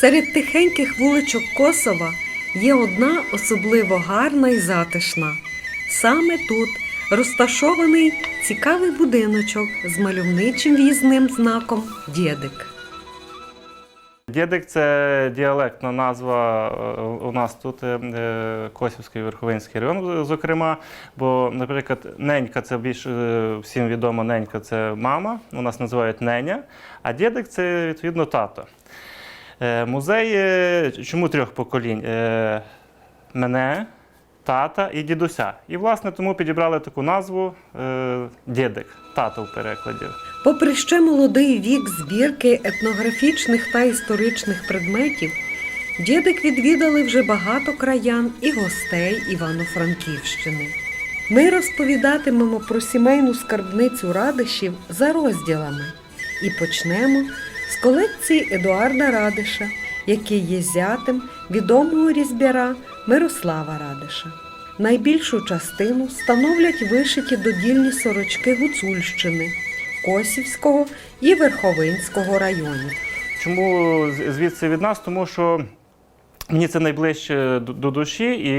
Серед тихеньких вуличок Косова є одна особливо гарна і затишна. Саме тут розташований цікавий будиночок з мальовничим в'їзним знаком Дєдик. Дєдик це діалектна назва е, у нас тут е, е, Косівський Верховинський район, зокрема. Бо, наприклад, ненька це більш всім відомо, ненька це мама, у нас називають неня, а дєдик це відповідно тато. Е, Музей чому трьох поколінь? Е, Мене, тата і дідуся. І, власне, тому підібрали таку назву е, дєдик, тато в перекладі. Попри ще молодий вік збірки етнографічних та історичних предметів, Дєдик відвідали вже багато краян і гостей Івано-Франківщини. Ми розповідатимемо про сімейну скарбницю радишів за розділами і почнемо з колекції Едуарда Радиша, який є зятем відомого різьбяра Мирослава Радиша. Найбільшу частину становлять вишиті додільні сорочки Гуцульщини, Косівського і Верховинського районів. Чому звідси від нас? Тому що мені це найближче до душі, і,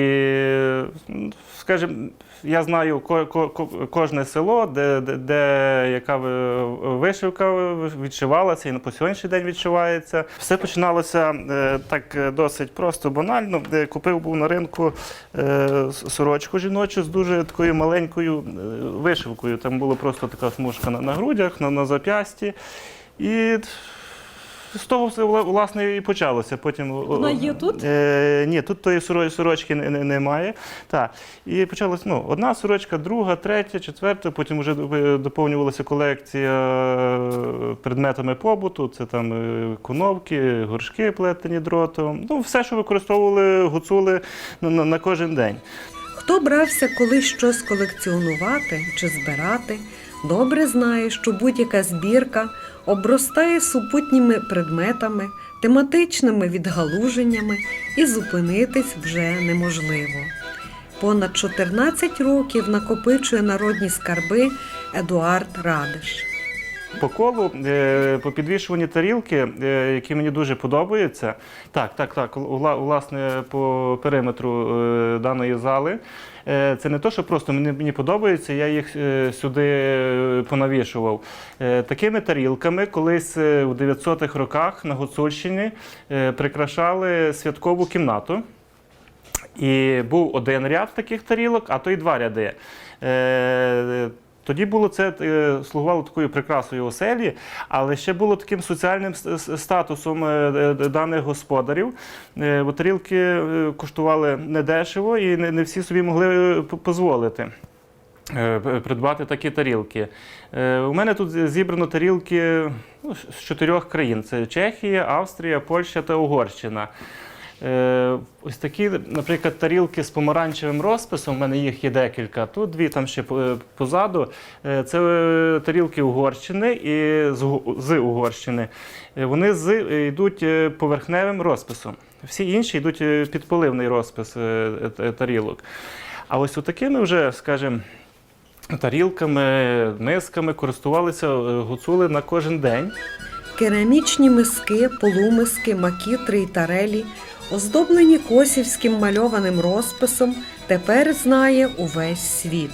скажімо, я знаю ко- ко- ко- кожне село, де, де, де яка вишивка відшивалася і по сьогоднішній день відшивається. Все починалося е, так е, досить просто банально. Купив був на ринку е, сорочку жіночу з дуже такою маленькою вишивкою. Там була просто така смужка на, на грудях, на, на зап'ясті. І з того все власне і почалося. Потім Вона є тут? Е, ні, тут тої сорочки не- не- немає. Так. І почалось ну, одна сорочка, друга, третя, четверта. Потім вже доповнювалася колекція е, предметами побуту. Це там е, коновки, горшки плетені дротом. Ну, все, що використовували гуцули на, на, на кожен день. Хто брався колись щось колекціонувати чи збирати, добре знає, що будь-яка збірка обростає супутніми предметами, тематичними відгалуженнями і зупинитись вже неможливо. Понад 14 років накопичує народні скарби Едуард Радиш. По колу, е, по підвішуванні тарілки, е, які мені дуже подобаються. Так, так, так. Власне, по периметру е, даної зали. Е, Це не то, що просто мені, мені подобається, я їх е, сюди е, понавішував. Такими тарілками колись у 900-х роках на Гуцульщині прикрашали святкову кімнату. І був один ряд таких тарілок, а то й два ряди. Тоді було це е, слугувало такою прикрасою оселі, але ще було таким соціальним статусом е, е, даних господарів. Бо тарілки коштували недешево і не, всі собі могли дозволити. Придбати такі тарілки. У мене тут зібрано тарілки ну, з чотирьох країн: це Чехія, Австрія, Польща та Угорщина. Е, Ось такі, наприклад, тарілки з помаранчевим розписом, у мене їх є декілька. Тут дві там ще позаду. Е, Це е, тарілки Угорщини і з з Угорщини. Е, Вони з, е, йдуть е, поверхневим розписом. Всі інші йдуть е, підполивний розпис е, е, тарілок. А ось такими вже, скажімо, тарілками, мисками користувалися е, гуцули на кожен день. Керамічні миски, полумиски, макітри і тарелі, оздоблені косівським мальованим розписом, тепер знає увесь світ.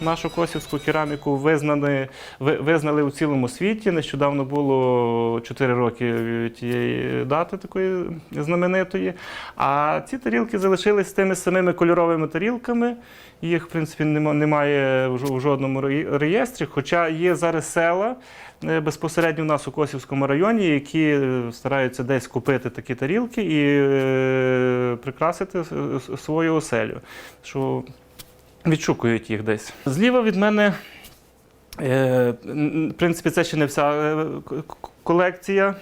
Нашу косівську кераміку визнали, ви- визнали у цілому світі. Нещодавно було 4 роки тієї дати такої знаменитої. А ці тарілки залишились тими самими кольоровими тарілками. Їх, в принципі, нема- немає в жо- в жодному реєстрі. Хоча є зараз села безпосередньо у нас у Косівському районі, які е, стараються десь купити такі тарілки і е, прикрасити свою оселю. Що відшукують їх десь. Зліва від мене, е, в принципі, це ще не вся е, колекція.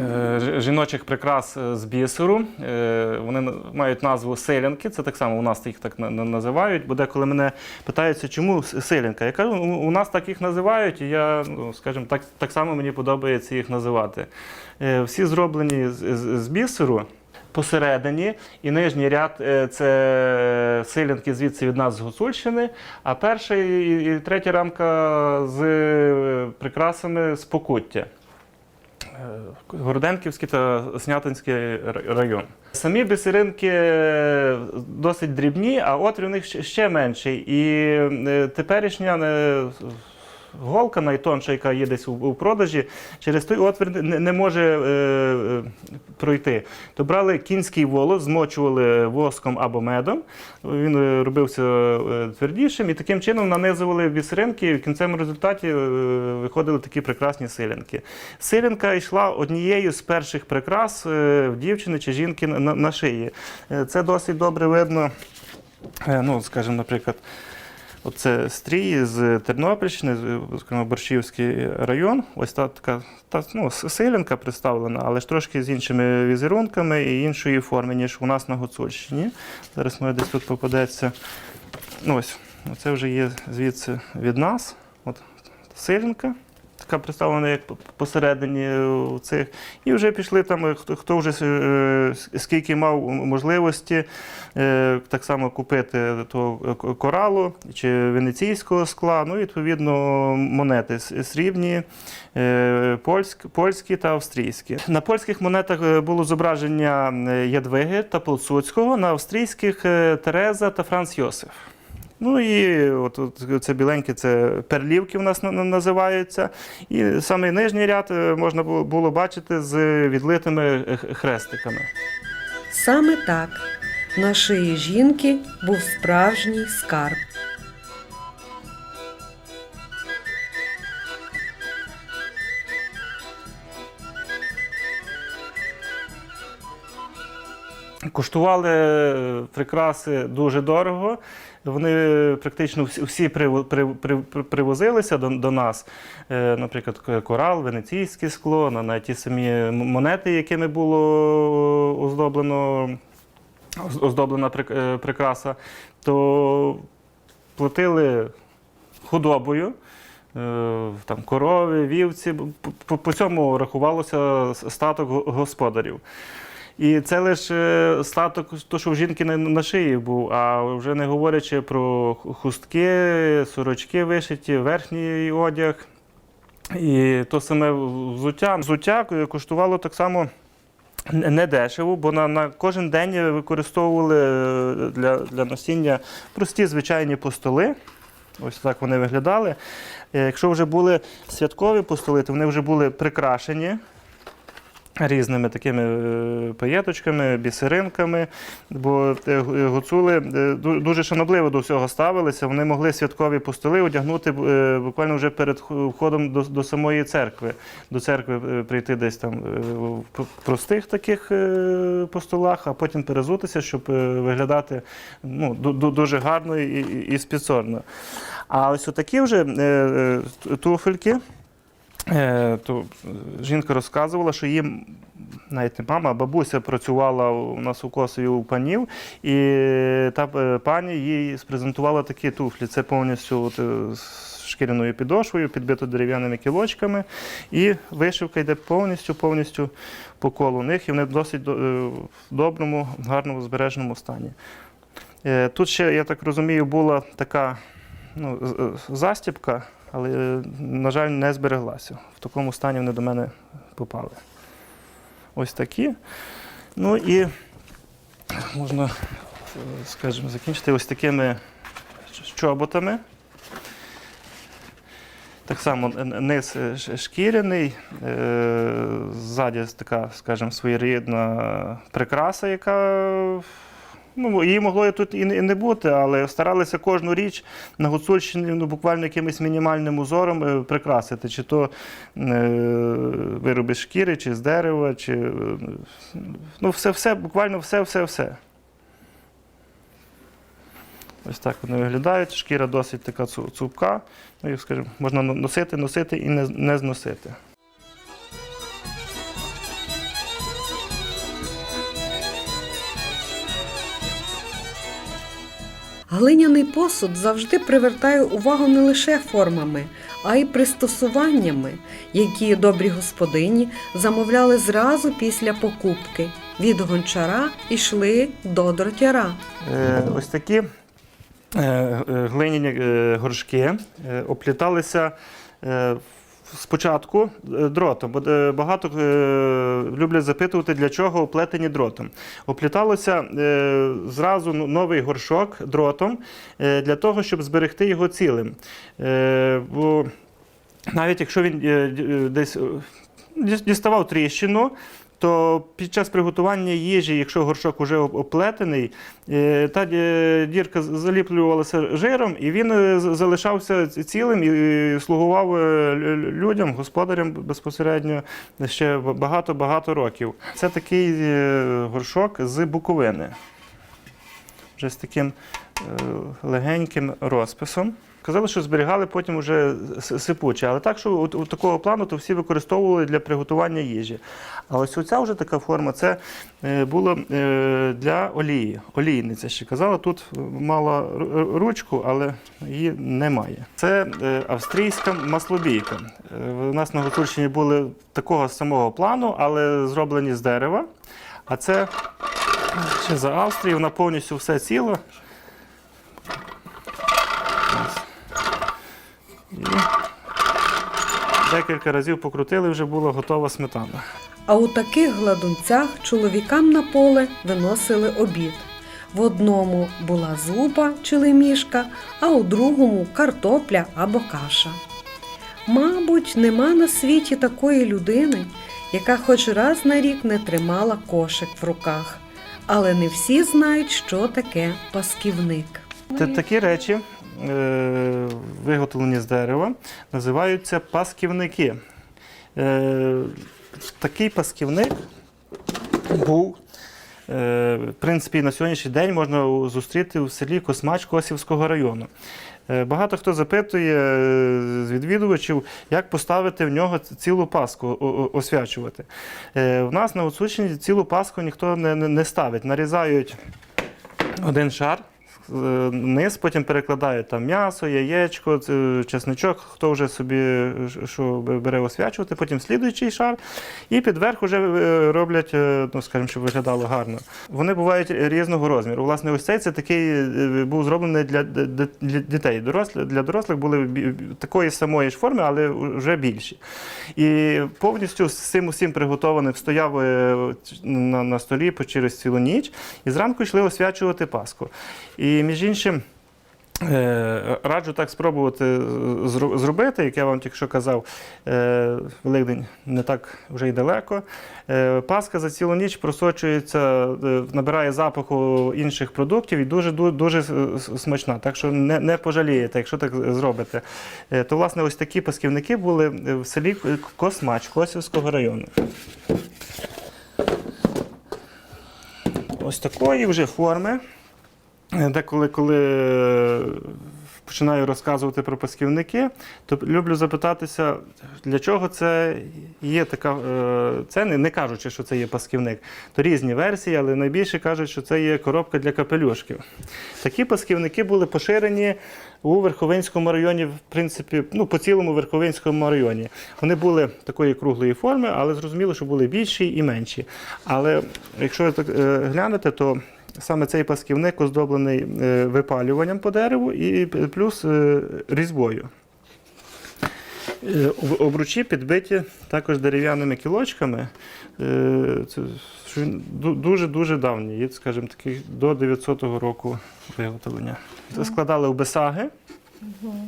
Е, Жіночих прикрас е, з бісеру. Е, Вони мають назву селянки. Це так само у нас їх так на- на- називають. Бо деколи мене питаються, чому селянка. Я кажу, «У- нас так їх називають, і я, ну, скажімо, так, так само мені подобається їх називати. Всі зроблені з, з- з бісеру посередині, і нижній ряд це силянки звідси від нас з Гуцульщини, а перша і, третя рамка з прикрасами з Покуття. Городенківський та Снятинський район. Самі бісеринки е, досить дрібні, а отвір у них ще- менший. І е, теперішня е, голка найтонша, яка є десь у, продажі, через той отвір не, може е, е, пройти. То брали кінський волос, змочували воском або медом. Він е, робився е, твердішим, і таким чином нанизували бісеринки, і в кінцевому результаті е, виходили такі прекрасні силянки. Силянка йшла однією з перших прикрас в дівчини чи жінки на, шиї. Це досить добре видно, ну, скажімо, наприклад. Оце стрій з Тернопільщини, з, скажімо, Борщівський район. Ось та така та, ну, селянка представлена, але ж трошки з іншими візерунками і іншої форми, ніж у нас на Гуцульщині. Зараз моє десь тут попадеться. Ну, ось, це вже є звідси від нас. От силянка. Така представлена як посередині цих. І вже пішли там, е, хто, хто вже е, скільки мав можливості е, так само купити того коралу чи венеційського скла, ну, відповідно, монети срібні, е, польськ, польські та австрійські. На польських монетах е, було зображення е, Ядвиги та Полсуцького, на австрійських е, Тереза та Франц Йосиф. Ну і от, от це біленьке, це перлівки в нас на- на- називаються. І саме нижній ряд е, можна було, було бачити з відлитими е, хрестиками. Саме так на шиї жінки був справжній скарб. Коштували е, прикраси дуже дорого. Вони практично всі, всі приво- при- при- при- привозилися до, до нас. Е, Наприклад, корал, венеційське скло, на, на ті самі монети, якими було оздоблено, оздоблена е, прикраса, то платили худобою. е, Там корови, вівці, по цьому рахувалося статок господарів. І це лише статок, то, що в жінки на, шиї був, а вже не говорячи про хустки, сорочки вишиті, верхній одяг. І то саме взуття. Взуття коштувало так само не не дешево, бо на, на кожен день використовували е, для, для носіння прості звичайні постоли. Ось так вони виглядали. Е, Якщо вже були святкові постоли, то вони вже були прикрашені різними такими е, паєточками, бісеринками. Бо е, гуцули е, дуже шанобливо до всього ставилися. Вони могли святкові постоли одягнути буквально вже перед входом до, до самої церкви. До церкви прийти десь там в простих таких постолах, а потім перезутися, щоб виглядати ну, ду- ду- дуже гарно і, і, спецорно. А ось отакі вже туфельки. Е, то е, жінка розказувала, що їм навіть не мама, а бабуся працювала у нас у Косові у панів, і та е, пані їй спрезентувала такі туфлі. Це повністю от, з шкіряною підошвою, підбито дерев'яними кілочками, і вишивка йде повністю повністю по колу них, і вони в досить доброму, гарному збереженому стані. Тут ще, я так розумію, була така ну, застібка, але, на жаль, не збереглася. В такому стані вони до мене попали. Ось такі. Ну і можна, скажімо, закінчити ось такими чоботами. Так само низ шкіряний, е, ззаді така, скажімо, своєрідна прикраса, яка Ну, її могло тут і не бути, але старалися кожну річ на Гуцульщині ну, буквально якимось мінімальним узором е, прикрасити. Чи то е, вироби шкіри, чи з дерева, чи е, ну, все, все, буквально все, все, все. Ось так вони виглядають. Шкіра досить така цупка. Ну, як скажімо, можна носити, носити і не, не зносити. Глиняний посуд завжди привертає увагу не лише формами, а й пристосуваннями, які добрі господині замовляли зразу після покупки. Від гончара йшли до дротяра. Е, Ось такі е, е, глиняні е, горшки е, опліталися е, спочатку е, дротом, е, багато е, люблять запитувати, для чого оплетені дротом. Опліталося зразу новий горшок дротом для того, щоб зберегти його цілим. Бо навіть якщо він десь діставав тріщину, то під час приготування їжі, якщо горшок вже оплетений, е, та е, дірка заліплювалася жиром, і він е, залишався цілим і слугував лю- лю- людям, господарям безпосередньо ще багато-багато років. Це такий горшок з Буковини. Вже з таким легеньким розписом. Казали, що зберігали потім вже сипуче. Але так, що от, от такого плану, то всі використовували для приготування їжі. А ось оця вже така форма, це е, було е, для олії. Олійниця ще казала. Тут мала ру- ру- ручку, але її немає. Це е, австрійська маслобійка. У нас на Гуцульщині були такого самого плану, але зроблені з дерева. А це ще за Австрії, вона повністю все ціла. Ось. І декілька разів покрутили, вже була готова сметана. А у таких гладунцях чоловікам на поле виносили обід. В одному була зупа чи лемішка, а у другому картопля або каша. Мабуть, нема на світі такої людини, яка хоч раз на рік не тримала кошик в руках. Але не всі знають, що таке пасківник. Та- Такі речі, виготовлені з дерева, називаються пасківники. Е, Такий пасківник був. е, В принципі, на сьогоднішній день можна зустріти в селі Космач Косівського району. Е, Багато хто запитує е, з відвідувачів, як поставити в нього цілу паску освячувати. Е, У нас на Гуцульщині цілу паску ніхто не ставить. Нарізають один шар. Е, Низ, потім перекладають там м'ясо, яєчко, чесничок, хто вже собі е, що бере освячувати, потім слідуючий шар, і підверх вже е, роблять, е, ну скажімо, щоб виглядало гарно. Вони бувають різного розміру. Власне, ось цей це такий е, був зроблений для, дітей. Для дорослих були такої самої ж форми, але вже більші. І повністю з цим усім приготованим стояв е, на столі по через цілу ніч, і зранку йшли освячувати Пасху. І між іншим. е, Раджу так спробувати зробити, як я вам тільки що казав, е, Великдень не так вже й далеко. Е, Пасха за цілу ніч просочується, набирає запаху інших продуктів і дуже ду- дуже смачна. Так що не, не пожалієте, якщо так зробите. То, власне, ось такі пасківники були в селі Космач Косівського району. Ось такої вже форми. Е, Деколи, коли е, починаю розказувати про пасківники, то люблю запитатися, для чого це є така. е, Це не, кажучи, що це є пасківник. То різні версії, але найбільше кажуть, що це є коробка для капелюшків. Такі пасківники були поширені у Верховинському районі, в принципі, ну, по цілому Верховинському районі. Вони були такої круглої форми, але зрозуміло, що були більші і менші. Але якщо ви так глянете, то саме цей пасківник оздоблений е, випалюванням по дереву і плюс е, різьбою. Е, Обручі підбиті також дерев'яними кілочками. Це дуже-дуже давній, скажімо, таких до 900 року виготовлення. Це складали в бесаги.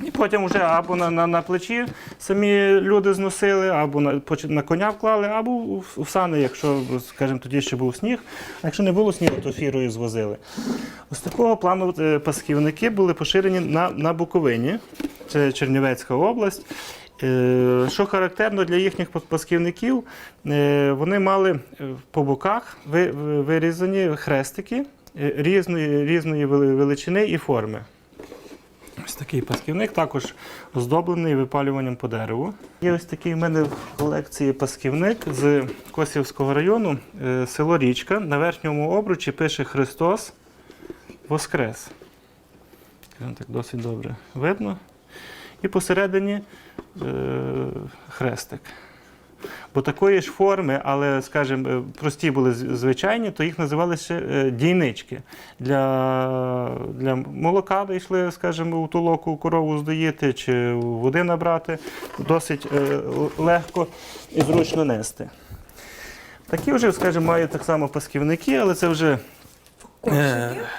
І потім вже або на, на, на плечі самі люди зносили, або на, на коня вклали, або в, в сани, якщо, скажімо, тоді ще був сніг. А якщо не було снігу, то фірою звозили. Ось такого плану е, пасківники були поширені на, на Буковині, це Чернівецька область. Е, Що характерно для їхніх пасківників, е, вони мали по боках ви- ви- вирізані хрестики різної, різної величини і форми. Ось такий пасківник, також оздоблений випалюванням по дереву. Є ось такий в мене в колекції пасківник з Косівського району, е, село Річка. На верхньому обручі пише Христос Воскрес. Так досить добре видно. І посередині е, хрестик. Бо такої ж форми, але, скажімо, е, прості були звичайні, то їх називали ще е, дійнички. Для, для молока йшли, скажімо, у толоку корову здоїти чи води набрати. Досить е, легко і зручно нести. Такі вже, скажімо, мають так само пасківники, але це вже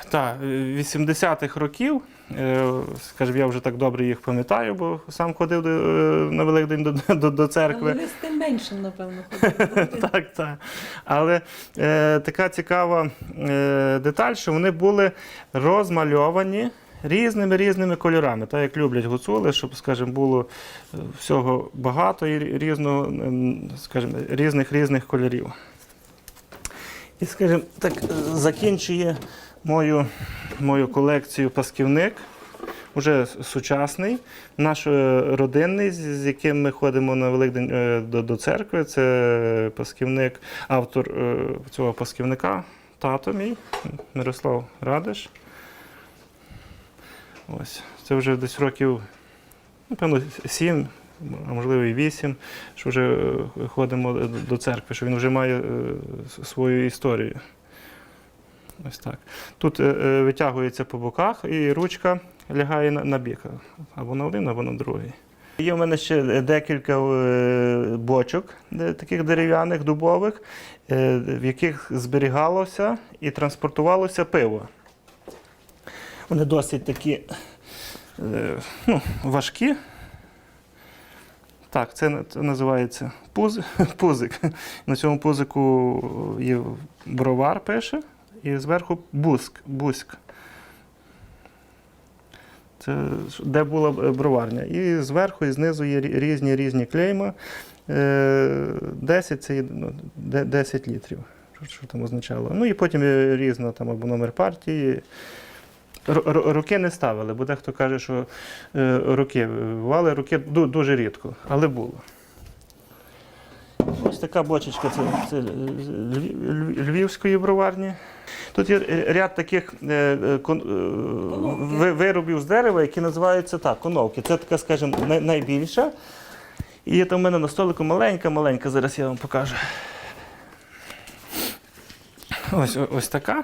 так, 80-х років. Е, Скажімо, я вже так добре їх пам'ятаю, бо сам ходив до, е, на Великдень до, до, до церкви. Але з тим меншим, напевно, ходили. Так, так. Але е, така цікава е, деталь, що вони були розмальовані різними різними кольорами, так як люблять гуцули, щоб, скажімо, було е, всього багато і різного, скажімо, різних різних кольорів. І, скажімо, так е, закінчує мою, мою колекцію пасківник. Уже сучасний, наш е, родинний, з яким ми ходимо на Великдень е, до, до церкви. Це пасківник, автор цього пасківника, тато мій, Мирослав Радиш. Ось. Це вже десь років, напевно, сім, а можливо і вісім, що вже е, ходимо до- церкви, що він вже має е, свою історію. Ось так. Тут е, витягується по боках і ручка лягає на, бік, або на один, або на другий. Є в мене ще декілька бочок таких дерев'яних, дубових, в яких зберігалося і транспортувалося пиво. Вони досить такі ну, важкі. Так, це, називається пуз, пузик. На цьому пузику є бровар пише, і зверху буск, буськ. Це де була е, броварня. І зверху і знизу є різні різні клейма. Е, 10 це є, ну, де- 10 літрів. Що там означало? Ну і потім різна там або номер партії. Р- р- не ставили, бо дехто каже, що е, роки бували, роки дуже рідко, але було. Ось така бочечка це, це львів- львівської броварні. Тут є е, ряд таких е, е, е, виробів з дерева, які називаються так, коновки. Це така, скажімо, най- найбільша. І є там в мене на столику маленька-маленька, зараз я вам покажу. Ось, ось така.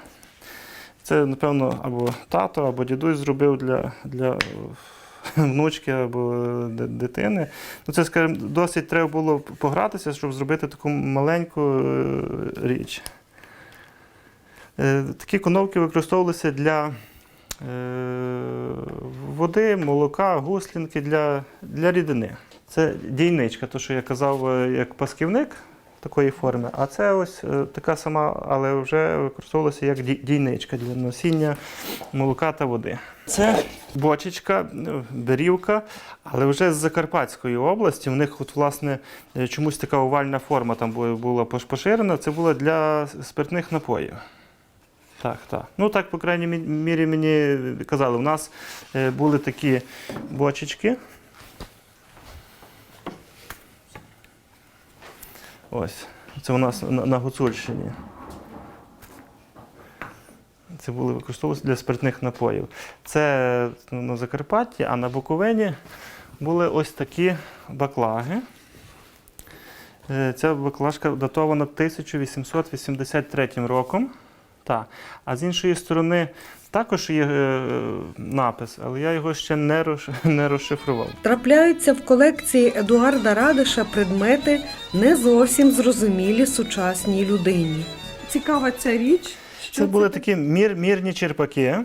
Це, напевно, або тато, або дідусь зробив для, для внучки або дитини. Ну, це, скажімо, досить треба було погратися, щоб зробити таку маленьку е, річ. Е, Такі коновки використовувалися для е, води, молока, гуслінки для, для рідини. Це дійничка, то, що я казав, як пасківник такої форми, а це ось е, така сама, але вже використовувалася як дійничка для носіння молока та води. Це бочечка, е, берівка, але вже з Закарпатської області. У них, от, власне, е, чомусь така овальна форма там була поширена. Це було для спиртних напоїв. Так, так. Ну так, по крайній мірі, мені казали, у нас були такі бочечки. Ось. Це у нас на, Гуцульщині. Це були використовувалися для спиртних напоїв. Це на Закарпатті, а на Буковині були ось такі баклаги. Е, Ця баклажка датована 1883 роком. Так. А з іншої сторони також є е, напис, але я його ще не, роз, не розшифрував. Трапляються в колекції Едуарда Радиша предмети не зовсім зрозумілі сучасній людині. Цікава ця річ. Що Це були такі мір, мірні черпаки,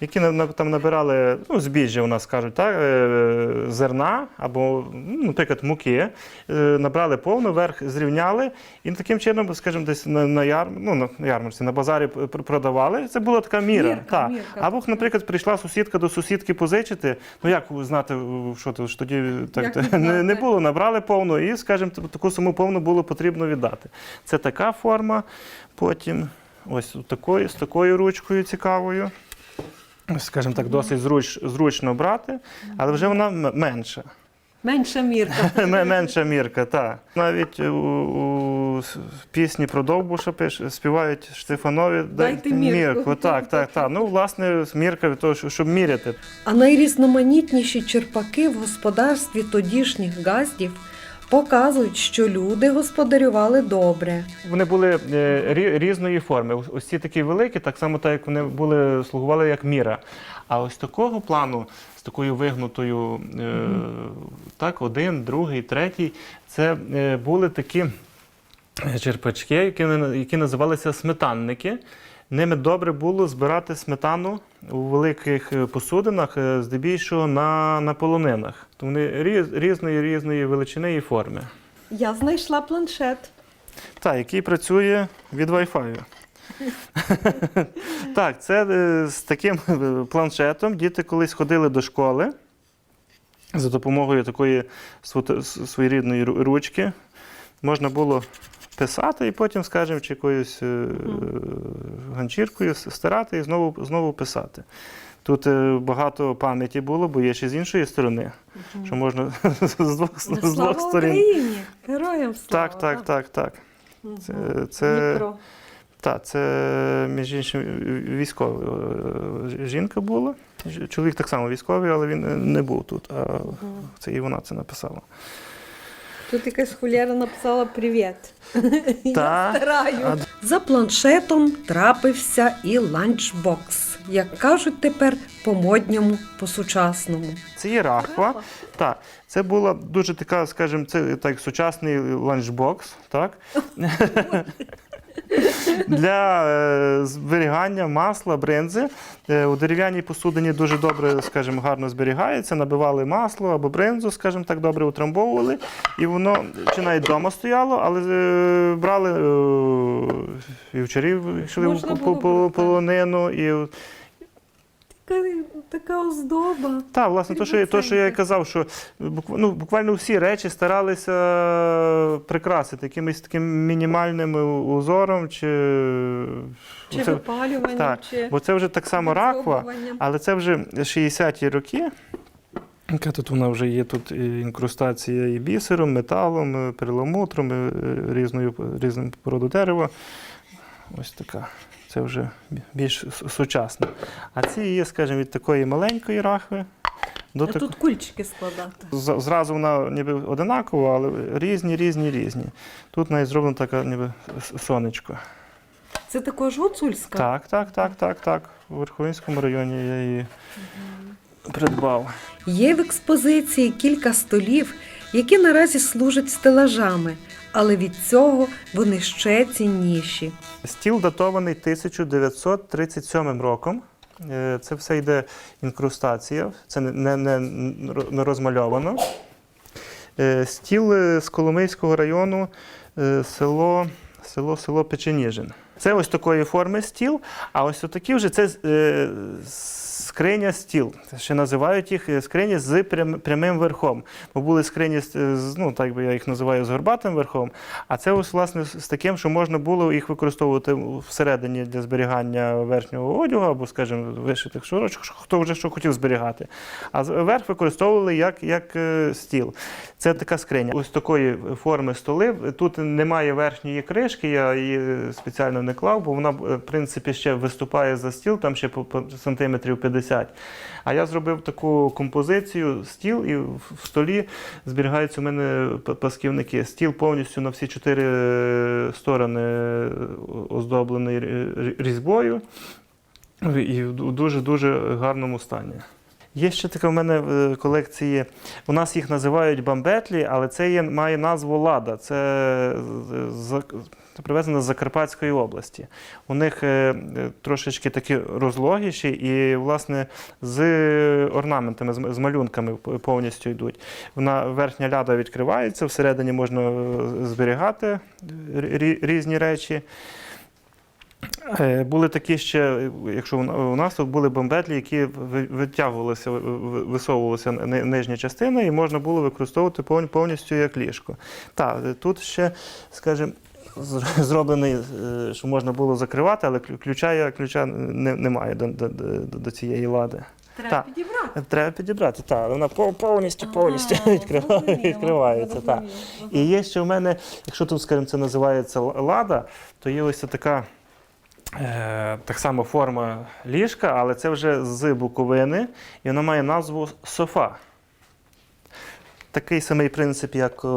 які там набирали ну, збіжжя, у нас кажуть, так, е, зерна або, ну, наприклад, муки. Е, Набрали повну, верх зрівняли і таким чином, скажімо, десь на, на, яр, ну, на на ярмарці, на базарі продавали. Це була така міра. Мірка, так. мірка. Або, наприклад, прийшла сусідка до сусідки позичити. Ну як знати, що то ж тоді так Як не, не було, набрали повну і, скажімо, таку саму повну було потрібно віддати. Це така форма. Потім ось такою, з такою ручкою цікавою. Скажімо так, досить зруч, зручно брати, але вже вона менша. Менша мірка. Менша мірка, так. Навіть у, у пісні про Довбуша співають Штефанові Дайте мірку». Так, так, так. Ну, власне, мірка від того, щоб міряти. А найрізноманітніші черпаки в господарстві тодішніх газдів показують, що люди господарювали добре. Вони були е, рі- різної форми. Ось- ці такі великі, так само так як вони були, слугували як міра. А ось такого плану, з такою вигнутою, е, так, один, другий, третій, це е, були такі е, черпачки, які, які називалися сметанники. Ними добре було збирати сметану у великих е, посудинах, е, здебільшого на, на полонинах. То вони різ- різної різної величини і форми. Я знайшла планшет. Так, який працює від Wi-Fi. так, це е, з таким планшетом діти колись ходили до школи за допомогою такої сво- своєрідної ручки. Можна було писати і потім, скажімо, чи якоюсь е, ганчіркою стирати і знову, знову писати. Тут е, багато пам'яті було, бо є ще з іншої сторони, що можна з двох, з двох Слава сторін. Україні! Героям слава! Так, так, так, так. Мгм. Це, це, так, це між іншим військовий е, жінка була. Чоловік так само військовий, але він не був тут. А це і вона це написала. Тут якась хуляра написала привіт. Я Та. стараю. За планшетом трапився і ланчбокс, як кажуть тепер по-модньому, по-сучасному. Це є рахва. Так, це була дуже така, скажімо, це так сучасний ланчбокс, так? Для е, зберігання масла, бринзи. Е, у дерев'яній посудині дуже добре, скажімо, гарно зберігається. Набивали масло або бринзу, скажімо так, добре утрамбовували. І воно чи навіть вдома стояло, але е, брали і вівчарів, йшли полонину. І Така, така оздоба. Так, власне, то, що, я- то, що я і казав, що ну, буквально всі речі старалися прикрасити якимось таким мінімальним узором, чи, Чи це, випалюванням, так, чи бо це вже так само раква, але це вже 60-ті роки. Яка тут вона вже є тут і інкрустація і бісером, металом, і перламутром, і різною, різним породу дерева. Ось така. Це вже більш су- сучасно. А ці є, скажімо, від такої маленької рахви до А такої. тут кульчики складати. Зразу вона ніби одинакова, але різні, різні, різні. Тут навіть зроблено таке ніби сонечко. Це також гуцульська. Так, так, так, так, так. У Верховинському районі я її придбав. Є в експозиції кілька столів, які наразі служать стелажами, але від цього вони ще цінніші. Стіл датований 1937 роком. Е, Це все йде інкрустація, це не, не, не розмальовано. Е, Стіл е, з Коломийського району, село, село, село Печеніжин. Це ось такої форми стіл, а ось отакі вже це скриня стіл. Ще називають їх е, скрині з прям, прямим верхом. Бо були скрині, з, ну так би я їх називаю, з горбатим верхом. А це ось власне з таким, що можна було їх використовувати всередині для зберігання верхнього одягу або, скажімо, вишитих шорочок, що- хто вже що хотів зберігати. А верх використовували як, як е, стіл. Це така скриня. Ось такої форми столи. Тут немає верхньої кришки, я її спеціально не клав, бо вона, в принципі, ще виступає за стіл, там ще по сантиметрів 50. А я зробив таку композицію стіл, і в столі зберігаються у мене пасківники. Стіл повністю на всі чотири е, сторони е, оздоблений різьбою і в дуже-дуже гарному стані. Є ще така в мене в колекції. У нас їх називають бамбетлі, але це є, має назву Лада. Це з- з- з- Закарпатської області. У них е, е, трошечки такі розлогіші і, власне, з орнаментами, з, малюнками повністю йдуть. Вона верхня ляда відкривається, всередині можна е, зберігати різні речі. Е, Були такі ще, якщо у нас тут були бомбетлі, які витягувалися, ви- ви- висовувалася ни- нижня частина, і можна було використовувати повністю як ліжко. Так, е, тут ще, скажімо, зроблений, е, що можна було закривати, але ключа, я- ключа не, немає до, до, до, до цієї лади. Треба Так. підібрати. Треба підібрати, так, вона повністю, повністю А, відкрива- зрозуміло, відкривається. Зрозуміло. І є ще в мене, якщо тут, скажімо, це називається лада, то є ось така. Е, так само форма ліжка, але це вже з буковини, і вона має назву софа. Такий самий принцип, як у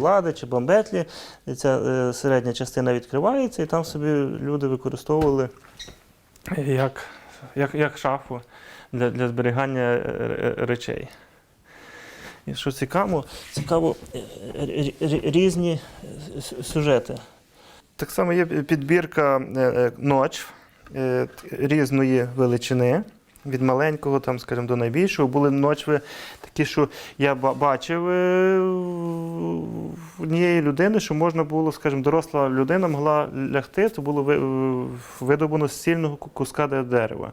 лади чи бомбетлі. Ця е, середня частина відкривається, і там собі люди використовували як, як, як шафу для, для зберігання е, е, речей. І що цікаво, цікаво е, різні сюжети. Так само є підбірка е, е, ноч е, різної величини. Від маленького, там, скажімо, до найбільшого. Були ночви такі, що я бачив е, однієї людини, що можна було, скажімо, доросла людина могла лягти, то було ви- видобано з сильного ку- куска дерева.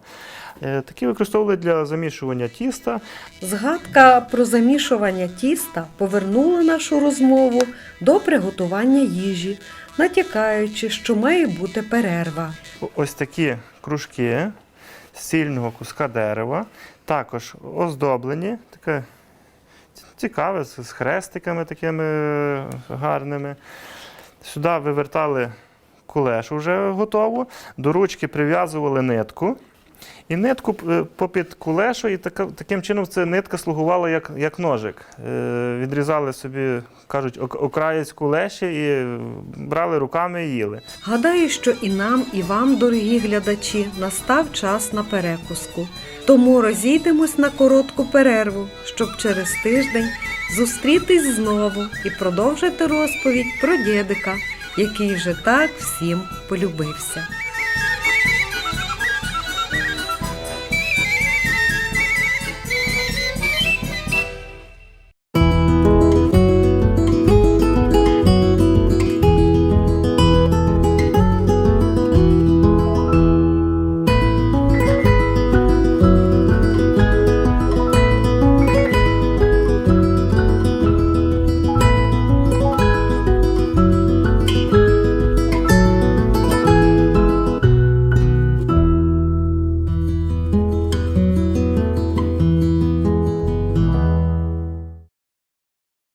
Е, Такі використовували для замішування тіста. Згадка про замішування тіста повернула нашу розмову до приготування їжі, натякаючи, що має бути перерва. Ось такі кружки сильного куска дерева, також оздоблені, таке цікаве, з хрестиками такими е, гарними. Сюди вивертали кулешу вже готову, до ручки прив'язували нитку. І нитку е, попід кулешу, і така, таким чином ця нитка слугувала як, як ножик. Е, відрізали собі, кажуть, ок- окраєць кулеші і брали руками і їли. Гадаю, що і нам, і вам, дорогі глядачі, настав час на перекуску. Тому розійдемось на коротку перерву, щоб через тиждень зустрітись знову і продовжити розповідь про дідика, який вже так всім полюбився.